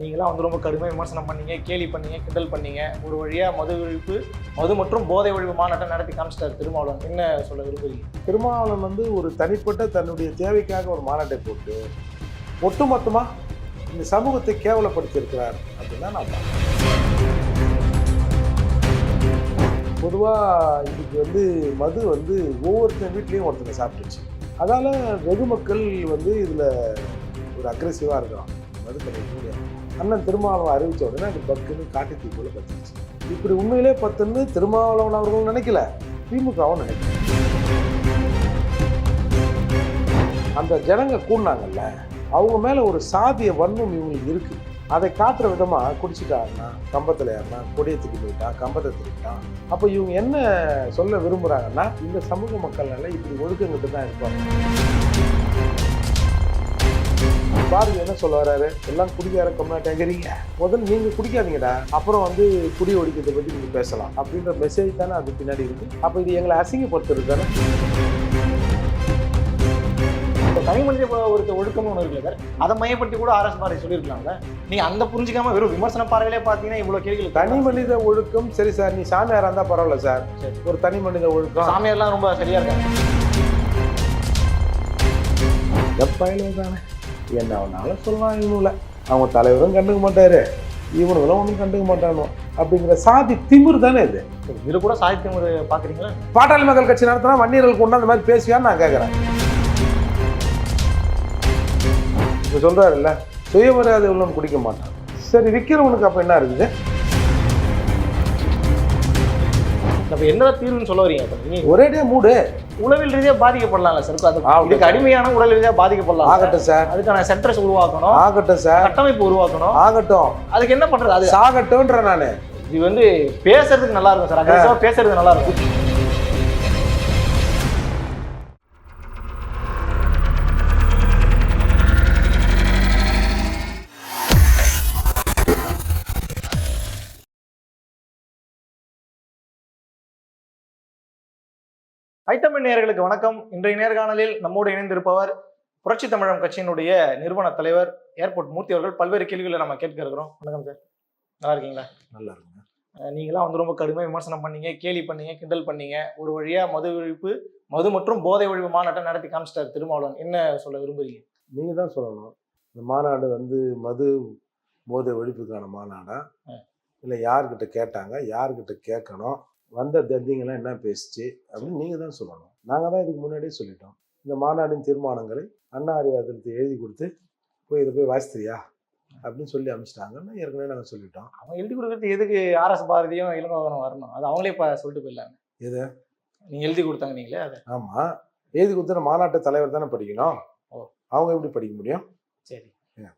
நீங்களாம் வந்து ரொம்ப கடுமையாக விமர்சனம் பண்ணீங்க கேலி பண்ணீங்க கிண்டல் பண்ணீங்க. ஒரு வழியாக மது ஒழிப்பு மது மற்றும் போதை ஒழிப்பு மாநாட்டம் நடத்தி காமிச்சிட்டார் திருமாவளவன். என்ன சொல்ல விரும்புகிறீங்க திருமாவளவன் வந்து ஒரு தனிப்பட்ட தன்னுடைய தேவைக்காக ஒரு மாநாட்டை போட்டு ஒட்டுமொத்தமாக இந்த சமூகத்தை கேவலப்படுத்தியிருக்கிறார் அப்படின்னு நான் பொதுவாக இதுக்கு வந்து மது வந்து ஒவ்வொருத்தன் வீட்லேயும் ஒருத்தங்க சாப்பிட்டுச்சு அதால் வெகு மக்கள் வந்து இதில் ஒரு அக்ரெசிவாக இருக்கிறான் மது கடை அண்ணன் திருமாவளவன் அறிவித்த உடனே அது பக்குன்னு காட்டு தீ போல பத்துச்சு இப்படி உண்மையிலே பத்துன்னு திருமாவளவன் அவர்களும் நினைக்கல. திமுகவும் நினைக்கல. அந்த ஜனங்க கூடினாங்கல்ல அவங்க மேலே ஒரு சாதிய வன்மம் இவங்களுக்கு இருக்குது அதை காட்டுற விதமாக குடிச்சிட்டாருன்னா கம்பத்தில் ஏறினா கொடியை தூக்கி போயிட்டான் கம்பத்தை தூக்கிட்டான் அப்போ இவங்க என்ன சொல்ல விரும்புகிறாங்கன்னா இந்த சமூக மக்கள் நல்லா இப்படி ஒழுக்கங்கிட்டு தான் இருப்பாங்க பாரதி என்ன சொல்ல வர்றாரு எல்லாம் குடிக்கார கம்னாட்டேங்கிறீங்க முதல்ல நீங்க குடிக்காதீங்கடா. அப்புறம் வந்து குடி ஒழிக்கிறதை பத்தி நீங்க பேசலாம். அப்படின்ற மெசேஜ் தானே அது பின்னாடி இருக்கு. அப்போ இது எங்களை அசிங்கப்படுத்துறது தானே? இப்போ தனி மனித ஒரு ஒழுக்கம்னு ஒன்று இருக்குல்ல சார் அதை மையப்படுத்தி கூட ஆர்எஸ் பாரதி சொல்லியிருக்கலாம்ல. நீங்கள் அந்த புரிஞ்சிக்காம வெறும் விமர்சன பார்வையிலே பார்த்தீங்கன்னா இவ்வளோ கேள்விகள் தனி மனித ஒழுக்கம் சரி சார் நீ சாமியாரா இருந்தா பரவாயில்ல சார். ஒரு தனி மனித ஒழுக்கம். சாமியார்லாம் ரொம்ப சரியா இருக்காங்க. எப்பயில தானே என்ன வேணாலும் சொல்லலாம் இவனுல அவங்க தலைவரும் கண்டுக்க மாட்டாரு. இவனுங்களும் ஒன்றும் கண்டுக்க மாட்டானோ அப்படிங்கிற சாதி திமிரு தானே இது. இதுல கூட சாகித்யம் ஒரு பார்க்குறீங்களா பாட்டாளி மக்கள் கட்சி நடத்தினா வன்னியர்கள் கொண்டு அந்த மாதிரி பேசுவியான்னு நான் கேட்குறேன் இப்போ சொல்றாருல்ல சுயமரியாதை உள்ளவன் குடிக்க மாட்டான். சரி விற்கிறவனுக்கு அப்போ என்ன இருக்குது? அப்ப என்ன தீர்வுன்னு சொல்ல வரீங்க அப்ப? நீங்க ஒரேடியா மூடு. உளவியல் ரீதியா பாதிக்கப்படலாம்ல சார் அது. இதுக்கு அடிமையான உடல் ரீதியா பாதிக்கப்படலாம் ஆகட்டும் சார் அதுக்கான சென்டர்ஸ் உருவாக்கணும். ஆகட்டும் சார் கட்டமைப்பு உருவாக்கணும். ஆகட்டும். அதுக்கு என்ன பண்றது? அது சாகட்டும்ன்ற நான். இது வந்து பேசுறதுக்கு நல்லா இருக்கும் சார் அக்ரெசிவா பேசுறதுக்கு நல்லா இருக்கும். ஐட்டமின் நேயர்களுக்கு வணக்கம். இன்றைய நேர்காணலில் நம்மோடு இணைந்திருப்பவர் புரட்சி தமிழம் கட்சியினுடைய நிறுவன தலைவர் ஏர்போர்ட் மூர்த்தி அவர்கள். பல்வேறு கேள்விகளை நம்ம கேட்க இருக்கிறோம். வணக்கம் சார். நல்லா இருக்கீங்களா? நல்லா இருக்குங்க. நீங்களாம் வந்து ரொம்ப கடுமையாக விமர்சனம் பண்ணீங்க கேலி பண்ணீங்க கிண்டல் பண்ணீங்க. ஒரு வழியா மது ஒழிப்பு மது மற்றும் போதை ஒழிப்பு மாநாட்டம் நடத்தி காமிச்சிட்டார் திருமாவளவன். என்ன சொல்ல விரும்புறீங்க? நீங்க தான் சொல்லணும். இந்த மாநாடு வந்து மது போதை ஒழிப்புக்கான மாநாடா? ம். இல்லை யார்கிட்ட கேட்டாங்க? யார்கிட்ட கேட்கணும்? வந்த தந்திங்கெல்லாம் என்ன பேசுச்சு அப்படின்னு நீங்கள் தான் சொல்லணும். நாங்கள் தான் இதுக்கு முன்னாடியே சொல்லிட்டோம். இந்த மாநாட்டின் தீர்மானங்களை அண்ணா அறிவாதத்தை எழுதி கொடுத்து போய் இதை போய் வாசித்தியா அப்படின்னு சொல்லி அனுப்பிச்சிட்டாங்கன்னு ஏற்கனவே நாங்கள் சொல்லிட்டோம். அவங்க எழுதி கொடுக்கறது எதுக்கு ஆர்எஸ் பாரதியும் இளங்கோவனும் வரணும்? அது அவங்களே இப்போ சொல்லிட்டு போயிடலாங்க எது? நீங்க எழுதி கொடுத்தாங்க நீங்களே அதை. ஆமாம் எழுதி கொடுத்த மாநாட்டு தலைவர் தானே படிக்கணும். ஓ. அவங்க எப்படி படிக்க முடியும்? சரி.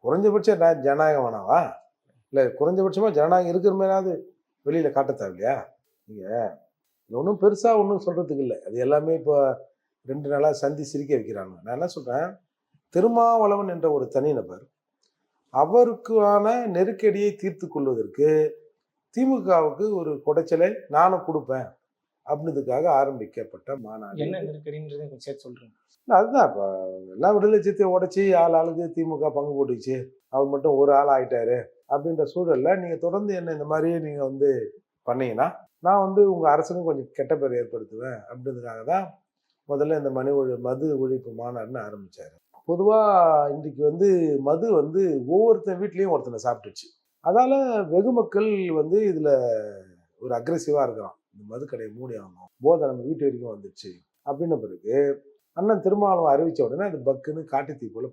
குறைஞ்சபட்சம் ஜனநாயகம் வேணாவா இல்லை குறைஞ்சபட்சமாக ஜனநாயகம் இருக்கிற மாதிரியாவது வெளியில் காட்ட தேவையில்லையா நீங்கள் ஒன்றும் பெருசாக ஒன்றும் சொல்கிறதுக்கு இல்லை. அது எல்லாமே இப்போ ரெண்டு நாளாக சந்தி சிரிக்க வைக்கிறாங்க. நான் என்ன சொல்கிறேன் திருமாவளவன் என்ற ஒரு தனிநபர் அவருக்கான நெருக்கடியை தீர்த்து கொள்வதற்கு திமுகவுக்கு ஒரு குடைச்சலை நானும் கொடுப்பேன் அப்படின்றதுக்காக ஆரம்பிக்கப்பட்ட மாநாடு என்ன நெருக்கடின்றது சேர்த்து இல்ல, அதுதான் இப்போ எல்லாம் விடுதலை சித்தை உடைச்சி ஆள் ஆளுக்கு திமுக பங்கு போட்டுச்சு அவர் மட்டும் ஒரு ஆள் ஆயிட்டாரு அப்படின்ற சூழல்ல நீங்க தொடர்ந்து என்ன இந்த மாதிரியே நீங்க வந்து பண்ணீங்கன்னா நான் வந்து உங்கள் அரசுக்கும் கொஞ்சம் கெட்ட பேர் ஏற்படுத்துவேன் அப்படின்றதுக்காக தான் முதல்ல இந்த மனு ஒழி மது ஒழிப்பு மாநாடுன்னு ஆரம்பிச்சாரு. பொதுவாக இன்றைக்கு வந்து மது வந்து ஒவ்வொருத்தன் வீட்லேயும் ஒருத்தனை சாப்பிட்டுச்சு. அதால் வெகு மக்கள் வந்து இதில் ஒரு அக்ரெசிவாக இருக்கிறான் இந்த மது கடையை மூடி ஆகணும் போதை நம்ம வீட்டு வரைக்கும் வந்துச்சு அப்படின்ன பிறகு அண்ணன் திருமாவளவன் அறிவித்த உடனே அது பக்குன்னு காட்டு தீ போல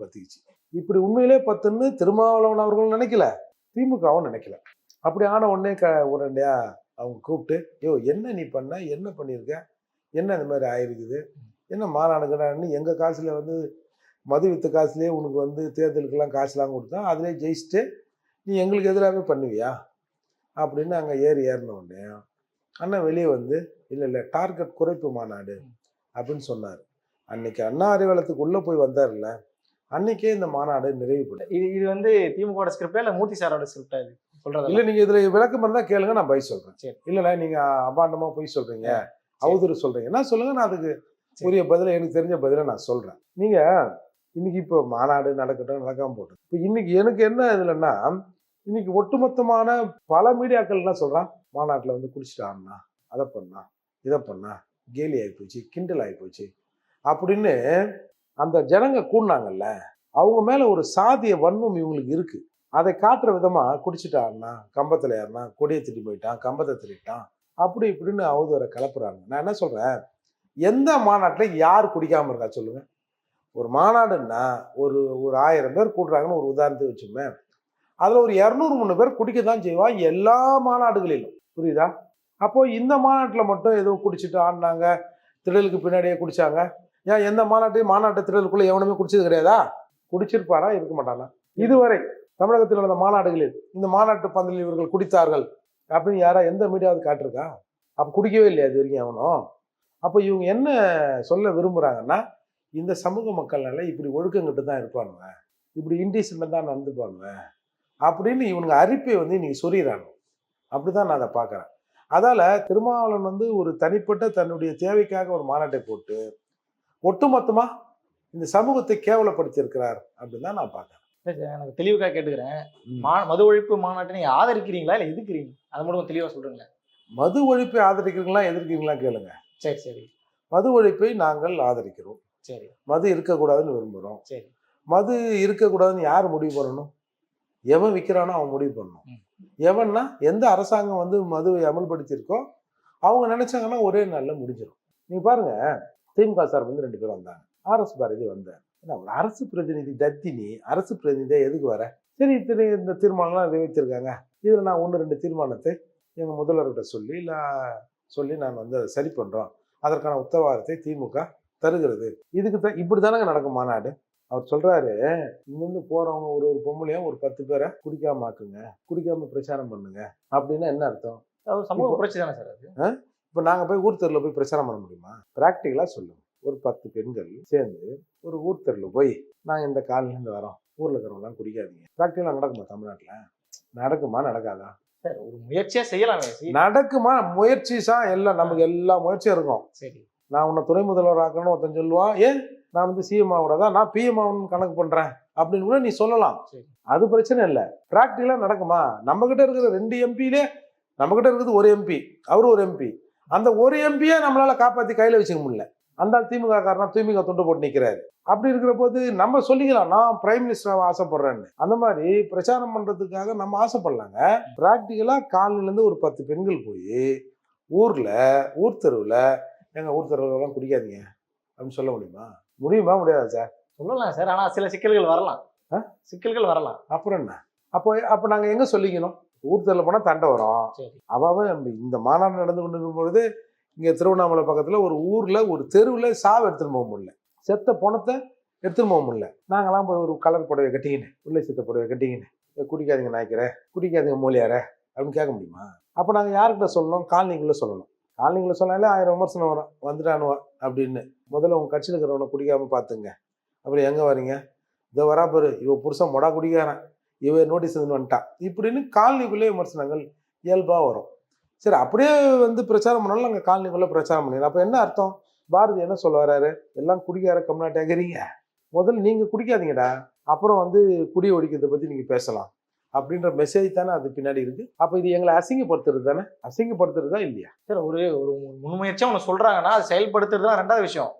இப்படி உண்மையிலே பத்துன்னு திருமாவளவன் அவர்களும் நினைக்கல திமுகவும் நினைக்கல. அப்படி ஆன உடனே க உடனடியாக அவங்க கூப்பிட்டு யோ என்ன நீ பண்ண? என்ன பண்ணியிருக்க? என்ன இந்த மாதிரி ஆயிருக்குது? என்ன மாநாடுகடான்னு எங்கள் காசில் வந்து மது வித்த காசுலேயே உனக்கு வந்து தேர்தலுக்கெல்லாம் காசுலாம் கொடுத்தோம் அதிலே ஜெயிச்சுட்டு நீ எங்களுக்கு எதிராகவே பண்ணுவியா? அப்படின்னு அங்கே ஏறி ஏறின உடனே அண்ணன் வெளியே வந்து இல்லை இல்லை டார்கெட் குறைப்பு மாநாடு அப்படின்னு சொன்னார். அன்னைக்கு அண்ணா அறிவாளத்துக்கு உள்ளே போய் வந்தார்ல அன்னைக்கே இந்த மாநாடு நிறைவு பெற்றது இது இது வந்து திமுக ஸ்கிரிப்டா இல்லை மூர்த்தி சாரோட ஸ்கிரிப்டா இது? சொல்றது இல்லை நீங்கள் இதில் விளக்கம் இருந்தால் கேளுங்க நான் பதில் சொல்கிறேன் சரி. இல்லைண்ணா நீங்கள் அபாண்டமாக போய் சொல்கிறீங்க அவதூறு சொல்கிறீங்க என்ன சொல்லுங்க நான் அதுக்கு உரிய பதிலை எனக்கு தெரிஞ்ச பதிலை நான் சொல்கிறேன் நீங்கள் இன்னைக்கு இப்போ மாநாடு நடக்கட்டும் நடக்காம போட்டோம் இப்போ இன்னைக்கு எனக்கு என்ன இதுலன்னா இன்னைக்கு ஒட்டுமொத்தமான பல மீடியாக்கள் என்ன சொல்றான்? மாநாட்டில் வந்து குடிச்சிட்டு ஆடினா அதை பண்ணா இதை பண்ணா கேலி ஆகி போச்சு கிண்டல் ஆகி போச்சு அப்படின்னு அந்த ஜனங்க கூடினாங்கல்ல அவங்க மேல ஒரு சாதிய வன்மம் இவங்களுக்கு இருக்கு. அதை காட்டுற விதமா குடிச்சிட்டு ஆடினா கம்பத்துல ஏறினா கொடியை திட்டி போயிட்டான் கம்பத்தை திட்டான் அப்படி இப்படின்னு அவதூற கலப்புறாங்க. நான் என்ன சொல்றேன்? எந்த மாநாட்டில் யார் குடிக்காம இருக்கா சொல்லுங்க. ஒரு மாநாடுன்னா ஒரு ஒரு ஆயிரம் பேர் கூடுறாங்கன்னு ஒரு உதாரணத்தை வச்சுமே அதுல ஒரு இரநூறு மூணு பேர் குடிக்க தான் செய்வான் எல்லா மாநாடுகளிலும். புரியுதா? அப்போ இந்த மாநாட்டில் மட்டும் ஏதோ குடிச்சிட்டு ஆடினாங்க திடலுக்கு பின்னாடியே குடிச்சாங்க. ஏன் எந்த மாநாட்டையும் மாநாட்டு திடலுக்குள்ள எவனுமே குடிச்சது கிடையாதா? குடிச்சிருப்பானா? இருக்க மாட்டானா? இதுவரை தமிழகத்தில் நடந்த மாநாடுகளில் இந்த மாநாட்டு பந்தலில் இவர்கள் குடித்தார்கள். அப்படின்னு யாரா எந்த மீடியாவது காட்டிருக்கா? அப்போ குடிக்கவே இல்லையா இது வரைக்கும் அவனும் அப்போ இவங்க என்ன சொல்ல விரும்புகிறாங்கன்னா இந்த சமூக மக்கள்னால இப்படி ஒழுக்கங்கிட்டு தான் இருப்பானுங்க. இப்படி இன்டீசெண்டாக தான் நடந்துப்பானுங்க அப்படின்னு இவனுங்க அரிப்பை வந்து இன்னைக்கு அப்படி தான் நான் அதை பார்க்குறேன். அதால் திருமாவளவன் வந்து ஒரு தனிப்பட்ட தன்னுடைய தேவைக்காக ஒரு மாநாட்டை போட்டு ஒட்டுமொத்தமாக இந்த சமூகத்தை கேவலப்படுத்தியிருக்கிறார் அப்படின்னு தான் நான் பார்க்குறேன். எனக்கு தெளிவுக்காக கேட்டுக்கிறேன். மா. மது ஒழிப்பு மாநாட்டை நீங்க ஆதரிக்கிறீங்களா இல்ல எதுக்குறீங்க அதை மட்டும் கொஞ்சம் தெளிவா சொல்றீங்களா? மது ஒழிப்பை ஆதரிக்கிறீங்களா எதிர்க்கிறீங்களா கேளுங்க. சரி சரி. மது ஒழிப்பை நாங்கள் ஆதரிக்கிறோம். சரி. மது இருக்கக்கூடாதுன்னு விரும்புகிறோம் சரி. மது இருக்கக்கூடாதுன்னு யார் முடிவு பண்ணணும்? எவன் விற்கிறானோ அவன் முடிவு பண்ணணும். எவன்னா எந்த அரசாங்கம் வந்து மதுவை அமல்படுத்தியிருக்கோ அவங்க நினைச்சாங்கன்னா ஒரே நாளில் முடிஞ்சிடும் நீங்க பாருங்க திமுக சார் வந்து ரெண்டு பேரும் வந்தாங்க. ஆர்எஸ் பாரதி வந்தார். ஏன்னா, ஒரு அரசு பிரதிநிதி தத்தினி அரசு பிரதிநிதியா எதுக்கு வர? சரி இத்தனை இந்த தீர்மானம்லாம் நிறைவேற்றிருக்காங்க. இதில் நான் ஒன்று ரெண்டு தீர்மானத்தை எங்கள் முதல்வர்கிட்ட சொல்லி இல்லை சொல்லி நான் வந்து அதை சரி பண்ணுறோம் அதற்கான உத்தரவாதத்தை திமுக தருகிறது. இதுக்கு தான் இப்படி தானங்க நடக்கும் மாநாடு? அவர் சொல்றாரு இங்கிருந்து போறவங்க ஒரு ஒரு பொம்பளையும் ஒரு பத்து பேரை குடிக்காம ஆக்குங்க குடிக்காம பிரச்சாரம் பண்ணுங்க. அப்படின்னா என்ன அர்த்தம்? சமூக புரட்சி தானே சார் அது? இப்போ நாங்க போய் ஊர் தெருவில் போய் பிரச்சாரம் பண்ண முடியுமா? ப்ராக்டிக்கலா சொல்லுங்க. ஒரு பத்து பெண்கள் சேர்ந்து ஒரு ஊர் தெருவில் போய் நாங்கள் இந்த காலையிலேருந்து வரோம். ஊர்ல இருக்கிறவங்களாம் குடிக்காதீங்க. ப்ராக்டிக்கலாக நடக்குமா தமிழ்நாட்டில்? நடக்குமா நடக்காதா? சார் ஒரு முயற்சியா செய்யலாமே நடக்குமா முயற்சிசா எல்லாம் நமக்கு எல்லா முயற்சியும் இருக்கும். சரி. நான் உன்னை துணை முதல்வர் ஆக்கணும்னு ஒருத்தன் சொல்லுவான் ஏன் நான் வந்து சிஎம் தான் நான் பிஎம் ஆகணும்னு கணக்கு பண்றேன். அப்படின்னு கூட நீ சொல்லலாம். அது பிரச்சனை இல்லை. ப்ராக்டிக்கலா நடக்குமா? நம்ம கிட்ட இருக்கிற ரெண்டு எம்பியிலே நம்ம கிட்ட இருக்கிறது ஒரு எம்பி அவரு ஒரு எம்பி அந்த ஒரு எம்பியை நம்மளால காப்பாத்தி கையில வச்சுக்க முடியல. அந்த திமுக காரனா திமுக துண்டு போட்டு நிக்கிறாரு. அப்படி இருக்கிற போது நம்ம சொல்லிக்கலாம் நான் பிரைம் மினிஸ்டர் ஆசைப்படுறேன்னு. அந்த மாதிரி பிரச்சாரம் பண்றதுக்காக நம்ம ஆசைப்படலாங்க. ப்ராக்டிக்கலா காலையில இருந்து ஒரு பத்து பெண்கள் போய் ஊர்ல ஊர் தெருவுல எங்க ஊர் தெருவுலலாம் குடிக்காதீங்க அப்படின்னு சொல்ல முடியுமா? முடியுமா? முடியாதா சார் சொல்லலாம் சார் ஆனா சில சிக்கல்கள் வரலாம்? சிக்கல்கள் வரலாம். அப்புறம் என்ன? அப்போ அப்போ நாங்கள் எங்கே சொல்லிக்கணும்? ஊர் தெருவில் போனால் தண்டை வரும். சரி. அவாவ இந்த மாநாடு நடந்து கொண்டிருக்கும் பொழுது இங்கே திருவண்ணாமலை பக்கத்தில் ஒரு ஊரில் ஒரு தெருவில் சாவு எடுத்துன்னு போக முடியல. செத்த பணத்தை எடுத்துன்னு போக முடியல. நாங்களாம் போய் ஒரு கலர் புடவை கட்டிக்கின்னு. உள்ளே செத்த புடவை கட்டிக்கின்னு. குடிக்காதீங்க நாய்க்கிற குடிக்காதீங்க மூலியார அப்படின்னு கேட்க முடியுமா? அப்போ நாங்கள் யார்கிட்ட சொல்லணும்? காலனிக்குள்ளே சொல்லணும். காலனிக்குள்ளே சொன்னாலே ஆயிரம் விமர்சனம் வரும். வந்துட்டானுவா அப்படின்னு. முதல்ல உங்கள் கட்சியில் இருக்கிறவனை குடிக்காமல் பார்த்துங்க. அப்புறம் எங்கே வரீங்க இதோ வரா பாரு இவ புருஷன் மொடா குடிக்காரன். இவ நோட்டீஸ் வந்துட்டான். இப்படின்னு காலனிக்குள்ளே விமர்சனங்கள் இயல்பாக வரும். சரி அப்படியே வந்து பிரச்சாரம் பண்ணாலும் நாங்கள் காலனிக்குள்ளே பிரச்சாரம் பண்ணிடுறோம் அப்போ என்ன அர்த்தம்? பாரதி என்ன சொல்ல வராரு? எல்லாம் குடிக்கார கம்நாட்டாகிறீங்க முதல்ல நீங்கள் குடிக்காதீங்கடா. அப்புறம் வந்து குடி ஒழிக்கிறதை பற்றி நீங்கள் பேசலாம். அப்படின்ற மெசேஜ் தானே அது பின்னாடி இருக்கு. அப்போ இது எங்களை அசிங்கப்படுத்துறது தானே? அசிங்கப்படுத்துறதா இல்லையா? சார் ஒரு ஒரு முன்முயற்சியா ஒண்ணு சொல்றாங்கன்னா அது செயல்படுத்துறது தான் ரெண்டாவது விஷயம்.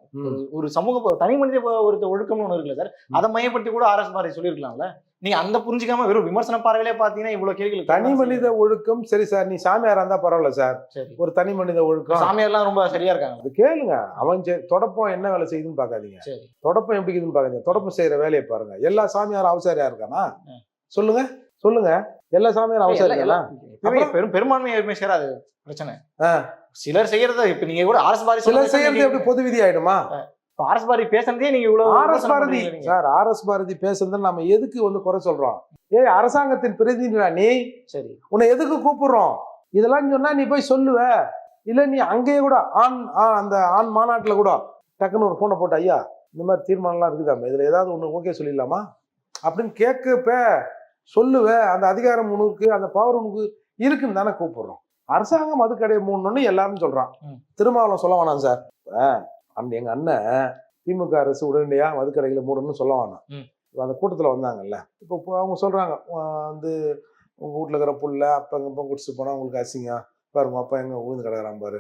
ஒரு சமூக தனி மனித ஒரு ஒழுக்கம்னு ஒண்ணு இருக்குல்ல சார் அதை மையப்படுத்தி கூட ஆர்எஸ் பாரதி சொல்லியிருக்கலாம்ல. நீங்க அந்த புரிஞ்சுக்காம வெறும் விமர்சன பார்வையிலே பாத்தீங்கன்னா இவ்வளவு கேள்விகள் தனி மனித ஒழுக்கம். சரி சார் நீ சாமியாரா இருந்தா பரவாயில்ல சார். ஒரு தனி மனித ஒழுக்கம். சாமியார்லாம் ரொம்ப சரியா இருக்காங்க. அது கேளுங்க. அவன் தொடப்பம் என்ன வேலை செய்யுதுன்னு பார்க்காதீங்க. சரி. தொடப்பம் எப்படி இருக்குதுன்னு பாருங்க தொடப்பம் செய்யற வேலையை பாருங்க. எல்லா சாமியாரும் அவசாரியா இருக்கானா. சொல்லுங்க. சொல்லுங்க. எல்லா சாமியாரும் அவசாரியா பெரும் பெரும்பான்மை எதுவுமே சார் அது பிரச்சனை. சிலர் செய்யறத இப்ப நீங்க கூட பாரதி சிலர் செய்யறது எப்படி பொது விதி ஆயிடுமா? ஆர்எஸ் பாரதி பேசுறதே நீங்க இவ்வளவு ஆர் எஸ் விமர்சனம் Bharathi. Sir R S Bharathi பேசுறத நம்ம எதுக்கு வந்து குறை சொல்றோம்? ஏய் அரசாங்கத்தின் பிரதிநிதிடா நீ? சரி. உன்னை எதுக்கு கூப்பிடுறோம்? இதெல்லாம் சொன்னா நீ போய் சொல்லுவ. இல்ல நீ அங்கேயே கூட ஆண் அந்த ஆண் மாநாட்டுல கூட டக்குன்னு ஒரு போனை போட்டு ஐயா இந்த மாதிரி தீர்மானம்லாம் இருக்குதாமே இதுல ஏதாவது ஒண்ணு ஓகே சொல்லிடலாமா? அப்படின்னு கேட்கப்ப சொல்லுவ. அந்த அதிகாரம் உனக்கு அந்த பவர் உனக்கு இருக்குன்னு தானே கூப்பிடுறோம். அரசாங்கம் அது கடையை மூடணும்னு எல்லாரும் சொல்றான். ம். திருமாவளவன் சொல்ல வேணாம் சார். அந்த எங்க அண்ணன் திமுக அரசு உடனடியா மதுக்கடைகளை மூடணும்னு சொல்ல வேணாம். இப்ப அந்த கூட்டத்துல வந்தாங்கல்ல. இப்போ அவங்க சொல்றாங்க ஆஹ் வந்து உங்கள் வீட்டில் இருக்கிற புள்ள அப்பா எங்கள் அப்பா குடிச்சிட்டு போனால் உங்களுக்கு அசிங்கம் பாருங்க அப்பா எங்கே ஊந்து கிடக்குறான் பாரு.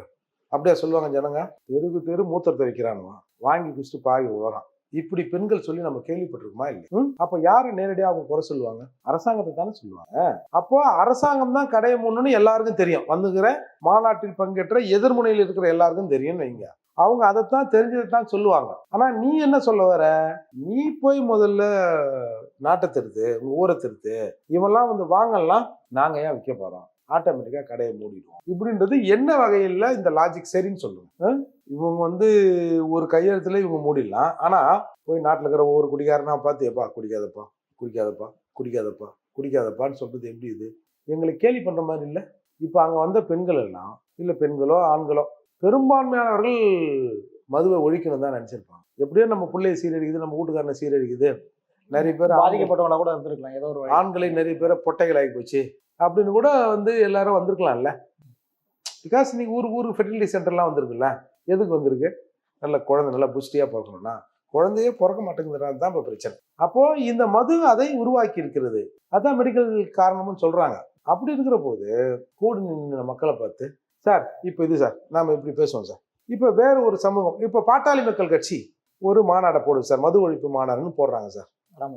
அப்படியே சொல்லுவாங்க ஜனங்க. தெருக்கு தெரு மூத்திரத்தை வைக்கிறானுவான் வாங்கி குடிச்சிட்டு பாய் உழறான் இப்படி பெண்கள் சொல்லி நம்ம கேள்விப்பட்டிருக்கோமா இல்லை? அப்ப யாரை நேரடியாக அவங்க குறை சொல்லுவாங்க? அரசாங்கத்தை தானே சொல்லுவாங்க. அப்போ அரசாங்கம் தான் கடையை மூடணும்னு எல்லாருக்கும் தெரியும். வந்துக்கிற மாநாட்டில் பங்கேற்ற எதிர்முனையில் இருக்கிற எல்லாருக்கும் தெரியும்னு வைங்க. அவங்க அதைத்தான் தெரிஞ்சதை தான் சொல்லுவாங்க. ஆனா நீ என்ன சொல்ல வர? நீ போய் முதல்ல நாட்டை திருத்து உங்க ஊரை திருத்து. இவெல்லாம் வந்து வாங்கலாம். நாங்க ஏன் விற்க போறோம்? ஆட்டோமேட்டிக்கா கடையை மூடிடுவோம். இப்படின்றது என்ன வகையில் இந்த லாஜிக் சரின்னு சொல்லுங்க? இவங்க வந்து ஒரு கையெழுத்துல இவங்க மூடிடலாம். ஆனா போய் நாட்டில் இருக்கிற ஒவ்வொரு குடிகாரனா பார்த்து எப்பா குடிக்காதப்பா குடிக்காதப்பா குடிக்காதப்பா குடிக்காதப்பான்னு சொல்றது எப்படி இது? எங்களை கேலி பண்ற மாதிரி இல்லை. இப்போ அங்கே வந்த பெண்கள் எல்லாம் இல்லை பெண்களோ ஆண்களோ பெரும்பான்மையானவர்கள் மதுவை ஒழிக்கணும் தான் நினச்சிருப்பாங்க. எப்படியோ நம்ம பிள்ளைய சீரழிக்குது நம்ம வீட்டுக்காரனை சீரழிக்குது. நிறைய பேர் பாதிக்கப்பட்டவங்களா கூட இருந்திருக்கலாம் ஏதோ ஒரு. ஆண்களை நிறைய பேரை பொட்டைகள் ஆகி போச்சு. அப்படின்னு கூட வந்து எல்லாரும் வந்திருக்கலாம்ல. பிகாஸ் நீ ஊருக்கு ஊருக்கு ஃபெர்டிலிட்டி சென்டர்லாம் வந்திருக்குல்ல. எதுக்கு வந்திருக்கு? நல்ல குழந்தை நல்லா புஷ்டியாக பிறக்கணும்னா குழந்தையே பிறக்க மாட்டேங்குதுன்றது தான் இப்போ பிரச்சனை. அப்போ இந்த மது அதை உருவாக்கி இருக்கிறது அதான் மெடிக்கல் காரணம்னு சொல்றாங்க. அப்படி இருக்கிற போது கூடி நின்ற மக்களை பார்த்து சார் இப்போ இது சார் நாம இப்படி பேசுவோம் சார். இப்போ வேற ஒரு சமூகம் இப்போ பாட்டாளி மக்கள் கட்சி ஒரு மாநாடை போடுது சார் மது ஒழிப்பு மாநாடுன்னு போடுறாங்க சார்.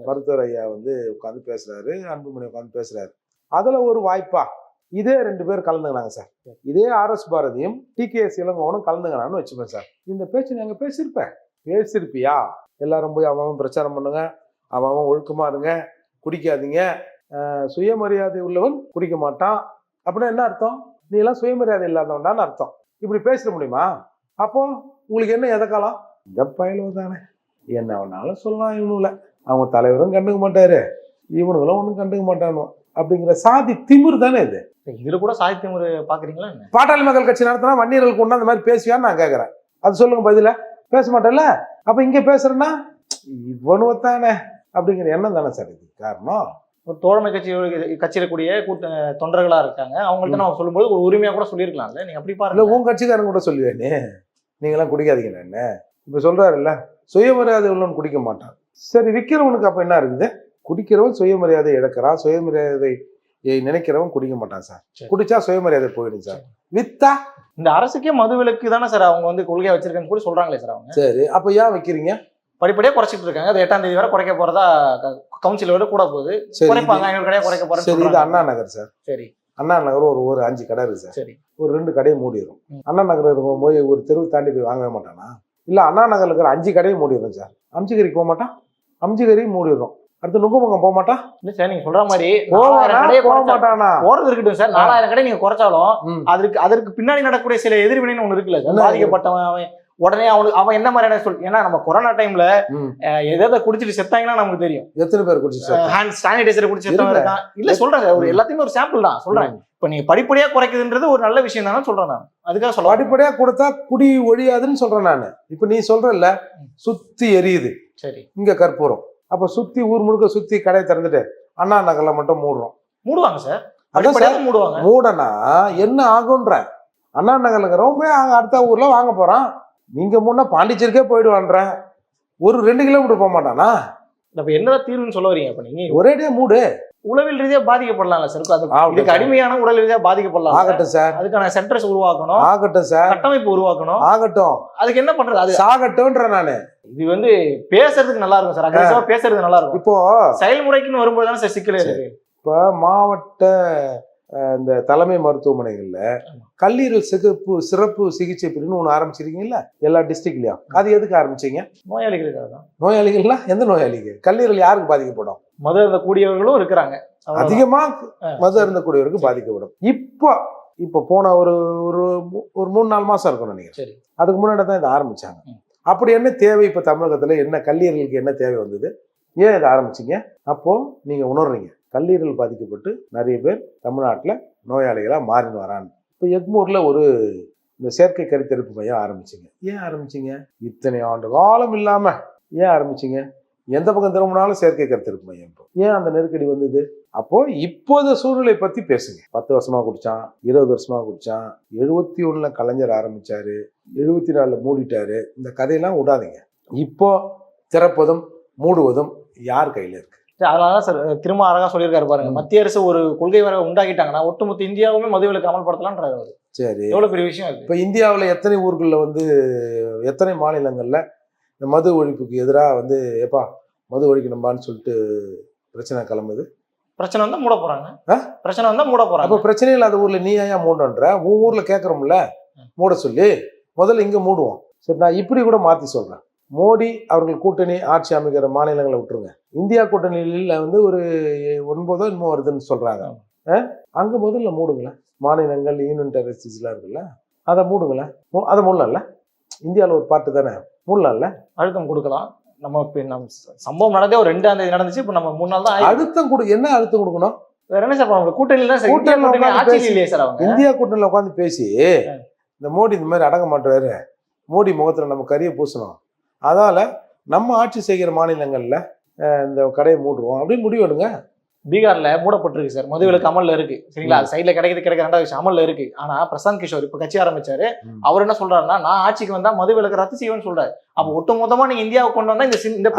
மருத்துவர் ஐயா வந்து உட்காந்து பேசுறாரு அன்புமணி உட்காந்து பேசுறாரு. அதுல ஒரு வாய்ப்பா இதே ரெண்டு பேர் கலந்துக்கினாங்க சார். இதே ஆர்எஸ் பாரதியும் டிகேஎஸ் இளங்கோவனும் கலந்துக்கலாம்னு வச்சுப்பேன் சார். இந்த பேச்சு நீங்க பேசியிருப்பேன். பேசியிருப்பியா? எல்லாரும் போய் அவன் பிரச்சாரம் பண்ணுங்க. அவன் அவன் ஒழுக்கமா இருங்க. குடிக்காதீங்க. சுயமரியாதை உள்ளவன் குடிக்க மாட்டான். அப்படின்னா என்ன அர்த்தம்? நீ எல்லாம் சுயமரியாதை இல்லாதவன்டான்னு அர்த்தம். இப்படி பேசிட முடியுமா? அப்போ உங்களுக்கு என்ன எதக்காலம் இந்த பயலோ தானே. என்ன வேணாலும் சொல்லலாம் இவனுல அவங்க தலைவரும் கண்டுக்க மாட்டாரு. இவனுங்களும் ஒன்றும் கண்டுக்க மாட்டானுவான் அப்படிங்கிற சாதி திமிர் தானே இது? இதுல கூட சாகித்ய முறை பாக்குறீங்களா பாட்டாளி மக்கள் கட்சி நடத்தினா வன்னியர்களுக்கு ஒன்றா அந்த மாதிரி பேசுவியான்னு நான் கேட்குறேன் அது சொல்லுங்க பதில. பேச மாட்டேல்ல அப்ப இங்க பேசுறேன்னா இவனுவ தானே அப்படிங்கிற எண்ணம் தானே சார் இது? காரணம்? ஒரு தோழமை கட்சி கட்சியில கூடிய கூட்ட தொண்டர்களா இருக்காங்க. அவங்கள்ட்ட நம்ம சொல்லும்போது ஒரு உரிமையா கூட சொல்லியிருக்கலாம்ல. நீங்க அப்படி பாருங்க. உன் கட்சிக்காரன் கூட சொல்லுவேனே நீங்களாம் குடிக்காதீங்க என்ன? இப்ப சொல்றாருல்ல சுயமரியாதை உள்ளவன் குடிக்க மாட்டான். சரி விற்கிறவனுக்கு அப்ப என்ன இருக்குது? குடிக்கிறவன் சுயமரியாதை இழக்கிறான். சுயமரியாதை நினைக்கிறவன் குடிக்க மாட்டான் சார். குடிச்சா சுயமரியாதை போயிடும் சார். வித்தா? இந்த அரசுக்கே மது விலக்கு தானே சார் அவங்க வந்து கொள்கையா வச்சிருக்கேன்னு கூட சொல்றாங்களே சார் அவங்க. சரி. அப்ப ஏன் வைக்கிறீங்க? படிப்படியா குறைச்சிட்டு இருக்காங்க. அது எட்டாம் தேதி வரை குறைக்க போறதா கவுன்சில் வரை கூட போகுது. குறைப்பாங்க ஐநூறு கடையா குறைக்க சரி இது போறேன் அண்ணா நகர் சார். சரி. அண்ணா நகர் ஒரு ஒரு அஞ்சு கடை இருக்கு சார். சரி. ஒரு ரெண்டு கடையை மூடிடும். அண்ணா நகர் இருக்கும் போய் ஒரு தெருவு தாண்டி போய் வாங்கவே மாட்டானா? இல்ல அண்ணா நகர்ல இருக்கிற அஞ்சு கடையும் மூடிடும் சார். அம்சிகரிக்கு போக மாட்டான்? அம்சிகரியும் மூடிடும் அடுத்து நுங்கமங்கம் போக மாட்டான் இல்ல சார் நீங்க சொல்ற மாதிரி போக மாட்டானா போறது இருக்கட்டும் சார். நாலாயிரம் கடை நீங்க குறைச்சாலும் ம். அதற்கு அதற்கு பின்னாடி நடக்கக்கூடிய சில எதிர்வினைன்னு ஒண்ணு இருக்குல்ல? பாதிக்கப்பட்டவன் அவன் உடனே அவனுக்கு அவன் என்ன மாதிரியான சொல் ஏன்னா நம்ம கொரோனா டைம்ல. எதை குடிச்சிட்டு செத்தாங்கன்னா நமக்கு தெரியும். எத்தனை பேர் குடிச்சு சார் ஹேண்ட் சானிடைசர் குடிச்சு இல்ல. இருக்கான். இல்ல சொல்றேன் ஒரு எல்லாத்தையுமே ஒரு சாம்பிள் தான். சொல்றேன். இப்ப நீங்க படிப்படியா குறைக்குதுன்றது ஒரு நல்ல விஷயம் தானே சொல்றேன் நான். அதுக்காக சொல்ல படிப்படியா கொடுத்தா குடி ஒழியாதுன்னு சொல்றேன் நானு. இப்ப நீ சொல்றல்ல சுத்தி எரியுது. சரி. இங்க கற்பூரம். அப்ப சுத்தி ஊர் முழுக்க சுத்தி கடை திறந்துட்டு அண்ணா நகர்ல மட்டும் மூடுறோம். மூடுவாங்க சார். அதான் மூடுவாங்க. மூடனா என்ன ஆகுன்ற அண்ணா நகர்ல இருக்கிறவன் போய் அங்க அடுத்த ஊர்ல வாங்க போறான். நீங்க முன்ன பாண்டிச்சேரிக்கே போயிடுவான்ற. ஒரு ரெண்டு கிலோமீட்டர் போக மாட்டானா? அப்ப என்னதான் தீர்வுன்னு சொல்ல வரீங்க இப்ப நீங்க? ஒரேடியா மூடு. உளவியல் ரீதியா பாதிக்கப்படலாம்ல சார் அது ஆகட்டும் இதுக்கு சார். அடிமையான உடல் ரீதியா பாதிக்கப்படலாம். ஆகட்டும் சார் அதுக்கான சென்டர்ஸ் உருவாக்கணும். ஆகட்டும் சார் கட்டமைப்பு உருவாக்கணும். ஆகட்டும். அதுக்கு என்ன பண்றது? அது சாகட்டும்ன்ற நானு. இது வந்து பேசுறதுக்கு நல்லா இருக்கும் சார் அக்ரெசிவா பேசுறது நல்லா இருக்கும் இப்போ செயல்முறைக்குன்னு வரும்போது தானே சார் சிக்கல் இருக்கு. இப்ப மாவட்ட இந்த தலைமை மருத்துவமனைகள்ல கல்லீரல் சிறப்பு சிறப்பு சிகிச்சை பிரிவுன்னு ஒன்று ஆரம்பிச்சிருக்கீங்கல்ல? எல்லா டிஸ்ட்ரிக்ட்லயும் அது எதுக்கு ஆரம்பிச்சீங்க? நோயாளிகளுக்காக தான். நோயாளிகள்லாம் எந்த நோயாளிக்கு கல்லீரல் யாருக்கு பாதிக்கப்படும்? மது அருந்த கூடியவர்களும் இருக்கிறாங்க. அதிகமா ஆ, மது அருந்தக்கூடியவருக்கு பாதிக்கப்படும். இப்போ இப்போ போன ஒரு ஒரு ஒரு மூணு நாலு மாசம் இருக்கும் நினைக்கிறேன். சரி. அதுக்கு முன்னாடி தான் இதை ஆரம்பிச்சாங்க. அப்படி என்ன தேவை இப்போ தமிழகத்துல? என்ன கல்லீரலுக்கு என்ன தேவை வந்தது? ஏன் இதை ஆரம்பிச்சீங்க? அப்போ நீங்க உணர்றீங்க. கல்லீரல் பாதிக்கப்பட்டு நிறைய பேர் தமிழ்நாட்டுல நோயாளிகளா மாறின்னு வரான்னு இப்போ எக்மூர்ல ஒரு இந்த செயற்கை கருத்தரிப்பு மையம் ஆரம்பிச்சீங்க. ஏன் ஆரம்பிச்சீங்க? இத்தனை ஆண்டு காலம் இல்லாம ஏன் ஆரம்பிச்சீங்க? எந்த பக்கம் திரும்பினாலும் செயற்கை கருத்தரிப்பு மையம் இப்போ? ஏன் அந்த நெருக்கடி வந்தது? அப்போ இப்போத சூழ்நிலை பத்தி பேசுங்க. பத்து வருஷமா குடிச்சான் இருபது வருஷமா குடிச்சான் எழுபத்தி ஒண்ணுல கலைஞர் ஆரம்பிச்சாரு எழுபத்தி நாலுல மூடிட்டாரு. இந்த கதையெல்லாம் விடாதீங்க. இப்போ திறப்பதும் மூடுவதும் யார் கையில இருக்கு? சரி, அதனால சார் திரும்ப அழகா சொல்லியிருக்காரு பாருங்க. மத்திய அரசு ஒரு கொள்கை வர உண்டாக்கிட்டாங்கன்னா ஒட்டுமொத்த இந்தியாவுமே மதுவிலக்கு அமல்படுத்தலான்றாரு அவரு. சரி. எவ்வளவு பெரிய விஷயம் இப்போ இந்தியாவில் எத்தனை ஊர்களில் வந்து எத்தனை மாநிலங்களில் இந்த மது ஒழிப்புக்கு எதிராக வந்து ஏப்பா மது ஒழிக்கணும்பான்னு சொல்லிட்டு பிரச்சனை கிளம்புது. பிரச்சனை வந்தா மூட போறாங்க. ஆ? பிரச்சனை வந்தா மூட அப்போ போறாங்க பிரச்சனை இல்லாத ஊரில் நீ ஏன் மூடன்ற? உன் ஊரில் கேட்குறோம்ல மூட சொல்லி. முதல்ல இங்கே மூடுவோம். சரி நான் இப்படி கூட மாற்றி சொல்கிறேன் மோடி அவர்கள் கூட்டணி ஆட்சி அமைக்கிற மாநிலங்களை விட்டுருங்க. இந்தியா கூட்டணியில் வந்து ஒரு ஒன்பதோ என்னமோ வருதுன்னு சொல்கிறாங்க அங்கே முதல்ல மூடுங்களேன். மாநிலங்கள் யூனியன் டெரிட்டரிஸ்லாம் இருக்குல்ல அதை மூடுங்களேன். அதை மூடலாம்ல. இந்தியாவில் ஒரு பாட்டு தானே? மூடலாம்ல அழுத்தம் கொடுக்கலாம். நம்ம இப்ப நம்ம சம்பவம் நடந்தே ஒரு ரெண்டாம் தேதி நடந்துச்சு இப்ப நம்ம மூணு நாள் தான். அழுத்தம் கொடு என்ன அழுத்தம் கொடுக்கணும்? வேற என்ன சார் கூட்டணியில தான் கூட்டணி ஆட்சியில் இல்லையே சார் அவங்க. இந்தியா கூட்டணியில் உட்காந்து பேசி இந்த மோடி இந்த மாதிரி அடங்க மாட்டாரு மோடி முகத்தில் நம்ம கறியை பூசணும். அதால நம்ம ஆட்சி செய்கிற மாநிலங்கள்ல இந்த கடையை மூடுவோம் அப்படின்னு முடிவு எடுங்க பீகார்ல மூடப்பட்டிருக்கு சார். மதுவிலக்கு அமல்ல இருக்கு. சரிங்களா? சைட்ல கிடைக்கிறது கிடைக்கிற ரெண்டாவது விஷயம். அமல்ல இருக்கு. ஆனா பிரசாந்த் கிஷோர் இப்ப கட்சி ஆரம்பிச்சாரு. அவர் என்ன சொல்றாருன்னா நான் ஆட்சிக்கு வந்தா மதுவிலக்கு ரத்து செய்வேன்னு சொல்றாரு. அப்ப ஒட்டு மொத்தமா நீங்க இந்தியாவை கொண்டு வந்தா இந்த இந்த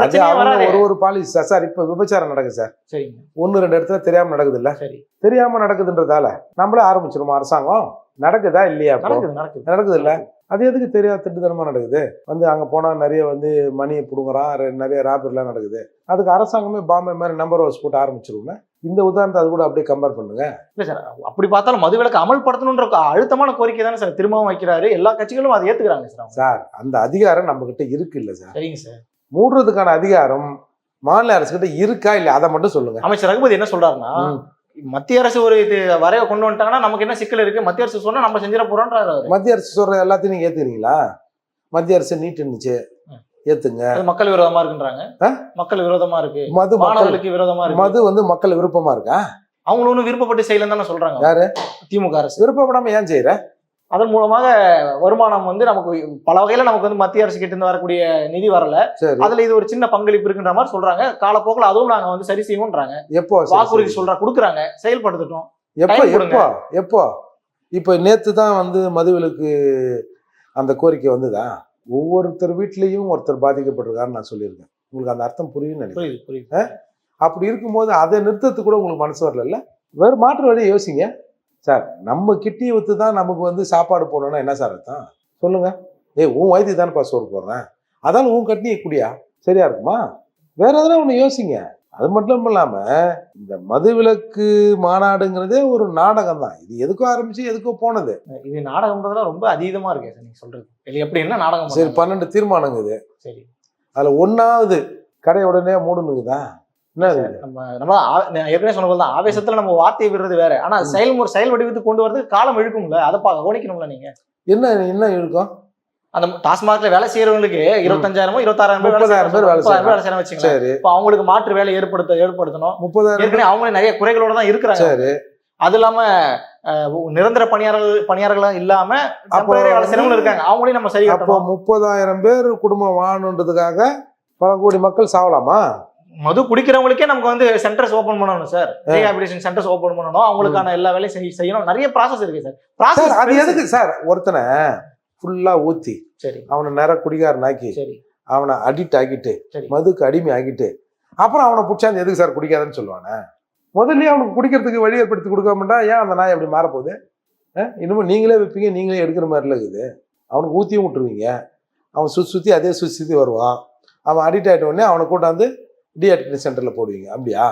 வராது. ஒரு ஒரு பாலிசி சார் சார் இப்போ விபச்சாரம் நடக்குது சார். சரிங்க. ஒன்று ரெண்டு இடத்துல தெரியாம நடக்குது இல்ல? சரி. தெரியாம நடக்குதுன்றதால நம்மளே ஆரம்பிச்சிருமா அரசாங்கம்? நடக்குதா இல்லையா நடக்குது நடக்குது. நடக்குது இல்ல? அது எதுக்கு தெரியாத திட்டுத்தனமா நடக்குது? வந்து அங்க போனா நிறைய வந்து மணியை பிடுங்குறான் நிறைய ராபரிலாம் நடக்குது. அதுக்கு அரசாங்கமே பாம்பே மாதிரி நம்பர் ஹவுஸ் போட்டு ஆரம்பிச்சிருவோமே. இந்த உதாரணத்தை அது கூட அப்படியே கம்பேர் பண்ணுங்க. இல்ல சார் அப்படி பார்த்தாலும் மதுவிலக்கு அமல்படுத்தணுன்ற அழுத்தமான கோரிக்கை தானே சார் திரும்பவும் வைக்கிறாரு. எல்லா கட்சிகளும் அதை ஏத்துக்கிறாங்க சார். சார் அந்த அதிகாரம் நம்ம கிட்ட இருக்கு இல்ல சார் சரிங்க சார் மூடுறதுக்கான அதிகாரம் மாநில அரசு கிட்ட இருக்கா இல்ல அதை மட்டும் சொல்லுங்க. அமைச்சர் ரகுபதி என்ன சொல்றாருன்னா. மத்திய அரசு ஒரு இது வரைய கொண்டு வந்துட்டாங்கன்னா நமக்கு என்ன சிக்கல் இருக்கு? மத்திய அரசு சொன்னா நம்ம செஞ்சிட போறோம்ன்றாரு மத்திய அரசு சொல்ற எல்லாத்தையும் நீங்க ஏத்துக்கிறீங்களா? மத்திய அரசு நீட் இருந்துச்சு. ஏத்துங்க. அது மக்கள் விரோதமா இருக்குன்றாங்க? மக்கள் விரோதமா இருக்கு. மது மாணவர்களுக்கு விரோதமா இருக்கு. மது வந்து மக்கள் விருப்பமா இருக்கா? அவங்க ஒன்றும் விருப்பப்பட்டு செய்யலன்னு தானே சொல்றாங்க. யாரு? திமுக அரசு. விருப்பப்படாம ஏன் செய்யற? அதன் மூலமாக வருமானம் வந்து நமக்கு பல வகையில நமக்கு வந்து மத்திய அரசு கிட்ட இருந்து வரக்கூடிய நிதி வரல. அதுல இது ஒரு சின்ன பங்களிப்பு இருக்குன்ற மாதிரி சொல்றாங்க. காலப்போக்கில் அதுவும் நாங்க வந்து சரி செய்வோம்ன்றாங்க எப்போ? வாக்குறுதி. சொல்றா கொடுக்குறாங்க. செயல்படுத்தட்டும். எப்போ. எப்போ? எப்போ? இப்போ நேத்து தான் வந்து மதுவிலக்கு அந்த கோரிக்கை வந்துதா? ஒவ்வொருத்தர் வீட்லயும் ஒருத்தர் பாதிக்கப்பட்டிருக்காருன்னு நான் சொல்லியிருக்கேன். உங்களுக்கு அந்த அர்த்தம் புரியும்னு நினைக்கிறேன். புரியுது புரியுது. அப்படி இருக்கும்போது அதை நிறுத்தத்துக்கு கூட உங்களுக்கு மனசு வரல வேறு மாற்று வழியை யோசிங்க. சார் நம்ம கிட்டியை வித்து தான் நமக்கு வந்து சாப்பாடு போடணும்னா என்ன சார் அர்த்தம்? சொல்லுங்க. ஏய் உன் வயதுக்கு தானேப்பா சோறு போடுறேன். அதால உன் கட்டியை குடியா? சரியா இருக்குமா? வேற எதனா ஒன்று யோசிங்க. அது மட்டும் இல்லாம இந்த மதுவிலக்கு மாநாடுங்கிறதே ஒரு நாடகம் தான். இது எதுக்கோ ஆரம்பிச்சு எதுக்கோ போனது. இது நாடகம்ன்றதுலாம் ரொம்ப அதீதமா இருக்கு சார் நீங்க சொல்றது. இது எப்படி என்ன நாடகம் சரி? பன்னெண்டு தீர்மானங்க இது. சரி. அதுல ஒன்னாவது கடை உடனே மூடணுங்குதா? நம்ம நம்ம ஏற்கனவே சொன்ன தான் ஆவேசத்துல நம்ம வார்த்தையை விடுறது வேற. ஆனா. செயல்முறை செயல் வடிவத்துக்கு கொண்டு வரதுக்கு காலம் இழுக்கும்ல அதை பா கவனிக்கணும்ல நீங்க? என்ன என்ன இருக்கும் அந்த டாஸ்மாக்ல வேலை செய்யறவங்களுக்கு இருபத்தஞ்சாயிரமோ இருபத்தாயிரம் பேர் முப்பதாயிரம் பேர் வேலை பேர் வேலை செய்யணும் சரி. இப்போ அவங்களுக்கு மாற்று வேலை ஏற்படுத்த ஏற்படுத்தணும். முப்பதாயிரம் ஏற்கனவே அவங்களே நிறைய குறைகளோட தான் இருக்கிறாங்க. சரி. அது இல்லாம நிரந்தர பணியாளர்கள் பணியாளர்களும் இல்லாம வேலை செய்யறவங்களும் இருக்காங்க. அவங்களையும் நம்ம சரி அப்போ முப்பதாயிரம் பேர் குடும்பம் வாழணுன்றதுக்காக பல கோடி மக்கள் சாவலாமா? மது குடிக்கிறவங்களுக்கே நமக்கு வந்து சென்டர்ஸ் ஓபன் பண்ணணும் சார் ரீஹாபிலிட்டேஷன் சென்டர்ஸ் ஓபன் பண்ணணும். அவங்களுக்கான எல்லா வேலையும் செய்- செய்யணும். நிறைய ப்ராசஸ் இருக்கு சார் சார் அது ப்ராசஸ் எதுக்கு சார் ஒருத்தனை ஃபுல்லா ஊத்தி சரி. அவனை நிற குடிகாரனாக்கி சரி. அவனை அடிக்ட் ஆக்கிட்டு சரி. மதுக்கு அடிமை ஆக்கிட்டு அப்புறம் அவனை பிடிச்சாந்து எதுக்கு சார் குடிக்காதன்னு சொல்லுவானே? முதல்லயே அவனுக்கு குடிக்கிறதுக்கு வழி ஏற்படுத்தி கொடுக்காமட்டா ஏன் அந்த நாய் அப்படி மாறப்போகுது? இன்னமும் நீங்களே வைப்பீங்க நீங்களே எடுக்கிற மாதிரில இருக்குது. அவனுக்கு ஊற்றியும் விட்டுருவீங்க. அவன் சுற்றி சுற்றி அதே சுற்றி சுற்றி வருவான். அவன் அடிக்ட் ஆகிட்ட உடனே அவனை கூட்டாந்து டிஆக்டிவேஷன் சென்டரில் போடுவீங்க. அப்படியா?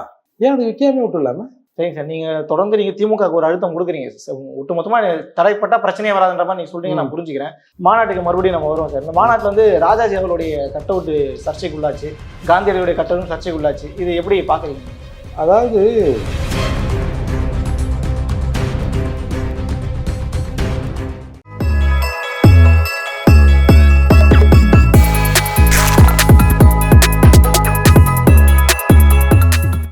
ஏன் அது விற்காம விட்டுலாம சரிங்க சார். நீங்க தொடர்ந்து நீங்க திமுக க்கு ஒரு அழுத்தம் கொடுக்குறீங்க சார். ஒட்டு மொத்தமா தடைப்பட்டா பிரச்சனையே வராதுன்ற மாதிரி நீங்க சொல்றீங்க நான் புரிஞ்சுக்கிறேன். மாநாட்டுக்கு மறுபடியும் நம்ம வருவோம் சார். இந்த மாநாட்டில் வந்து ராஜாஜி அவர்களுடைய கட் அவுட் சர்ச்சைக்குள்ளாச்சு. காந்தியடிகளுடைய கட் சர்ச்சைக்குள்ளாச்சு. இது எப்படி பாக்குறீங்க அதாவது